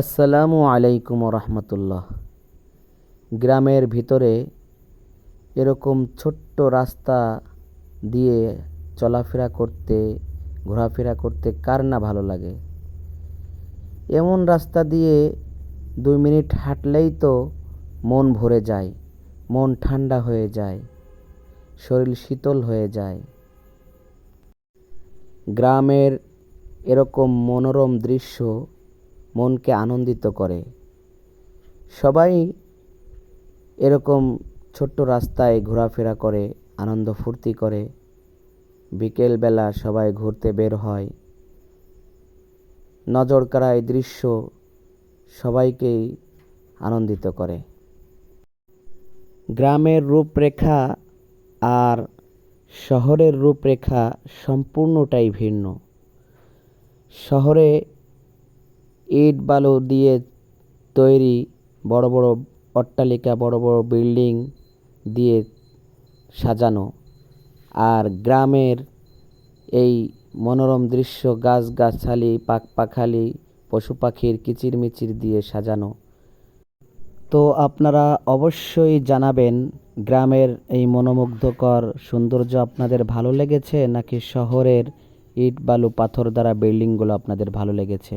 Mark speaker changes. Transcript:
Speaker 1: আসসালামু আলাইকুম রহমতুল্লাহ গ্রামের ভিতরে এরকম ছোট্ট রাস্তা দিয়ে চলাফেরা করতে, ঘোরাফেরা করতে কার না ভালো লাগে? এমন রাস্তা দিয়ে দুই মিনিট হাঁটলেই তো মন ভরে যায়, মন ঠান্ডা হয়ে যায়, শরীর শীতল হয়ে যায়। গ্রামের এরকম মনোরম দৃশ্য মনকে আনন্দিত করে। সবাই এরকম ছোট্ট রাস্তায় ঘোরাফেরা করে, আনন্দ ফুর্তি করে। বিকেলবেলা সবাই ঘুরতে বের হয়। নজর কাড়া এই দৃশ্য সবাইকেই আনন্দিত করে। গ্রামের রূপরেখা আর শহরের রূপরেখা সম্পূর্ণটাই ভিন্ন। শহরে ইট বালু দিয়ে তৈরি বড় বড় অট্টালিকা, বড় বড় বিল্ডিং দিয়ে সাজানো। আর গ্রামের এই মনোরম দৃশ্য গাছ গাছগাছালি পাখপাখালি পশু পাখির কিচিরমিচির দিয়ে সাজানো। তো আপনারা অবশ্যই জানাবেন, গ্রামের এই মনোমুগ্ধকর সৌন্দর্য আপনাদের ভালো লেগেছে নাকি শহরের ইট বালু পাথর দ্বারা বিল্ডিংগুলো আপনাদের ভালো লেগেছে?